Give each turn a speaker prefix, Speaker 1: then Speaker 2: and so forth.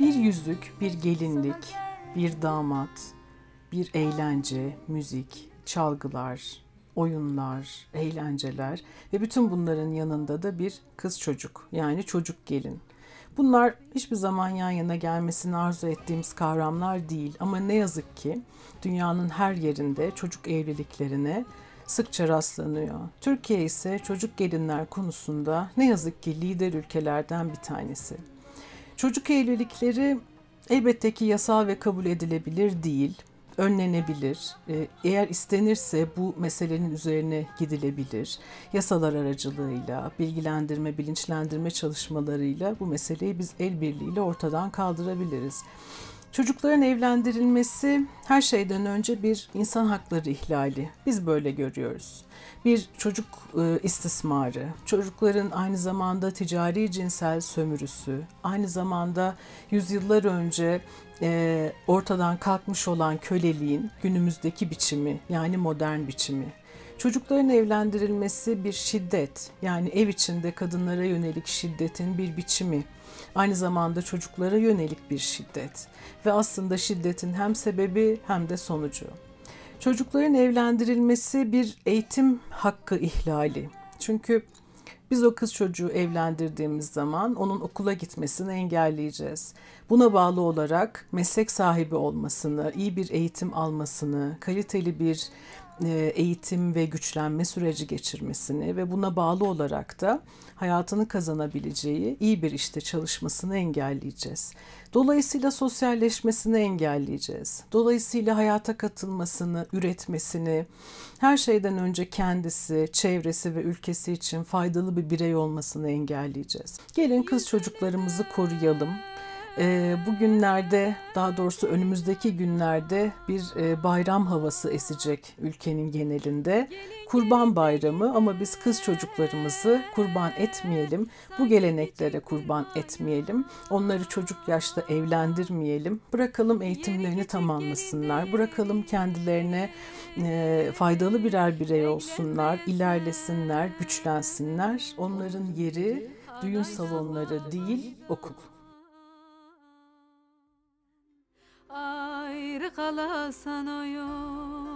Speaker 1: Bir yüzük, bir gelinlik, bir damat, bir eğlence, müzik, çalgılar, oyunlar, eğlenceler ve bütün bunların yanında da bir kız çocuk yani çocuk gelin. Bunlar hiçbir zaman yan yana gelmesini arzu ettiğimiz kavramlar değil ama ne yazık ki dünyanın her yerinde çocuk evliliklerine sıkça rastlanıyor. Türkiye ise çocuk gelinler konusunda ne yazık ki lider ülkelerden bir tanesi. Çocuk evlilikleri elbette ki yasal ve kabul edilebilir değil önlenebilir. Ee, eğer istenirse bu meselenin üzerine gidilebilir. Yasalar aracılığıyla, bilgilendirme, bilinçlendirme çalışmalarıyla bu meseleyi biz el birliğiyle ortadan kaldırabiliriz. Çocukların evlendirilmesi her şeyden önce bir insan hakları ihlali. Biz böyle görüyoruz. Bir çocuk e, istismarı, çocukların aynı zamanda ticari cinsel sömürüsü, aynı zamanda yüzyıllar önce e, ortadan kalkmış olan köleliğin günümüzdeki biçimi yani modern biçimi. Çocukların evlendirilmesi bir şiddet yani ev içinde kadınlara yönelik şiddetin bir biçimi. Aynı zamanda çocuklara yönelik bir şiddet ve aslında şiddetin hem sebebi hem de sonucu. Çocukların evlendirilmesi bir eğitim hakkı ihlali. Çünkü biz o kız çocuğu evlendirdiğimiz zaman onun okula gitmesini engelleyeceğiz. Buna bağlı olarak meslek sahibi olmasını, iyi bir eğitim almasını, kaliteli bir eğitim ve güçlenme süreci geçirmesini ve buna bağlı olarak da hayatını kazanabileceği iyi bir işte çalışmasını engelleyeceğiz. Dolayısıyla sosyalleşmesini engelleyeceğiz. Dolayısıyla hayata katılmasını, üretmesini, her şeyden önce kendisi, çevresi ve ülkesi için faydalı bir birey olmasını engelleyeceğiz. Gelin kız çocuklarımızı koruyalım e, bugünlerde daha doğrusu önümüzdeki günlerde bir e, bayram havası esecek ülkenin genelinde. Kurban bayramı ama biz kız çocuklarımızı kurban etmeyelim. Bu geleneklere kurban etmeyelim. Onları çocuk yaşta evlendirmeyelim. Bırakalım eğitimlerini tamamlasınlar. Bırakalım kendilerine e, faydalı birer birey olsunlar, ilerlesinler, güçlensinler. Onların yeri düğün salonları değil okul.
Speaker 2: Ayrı kalasan oyun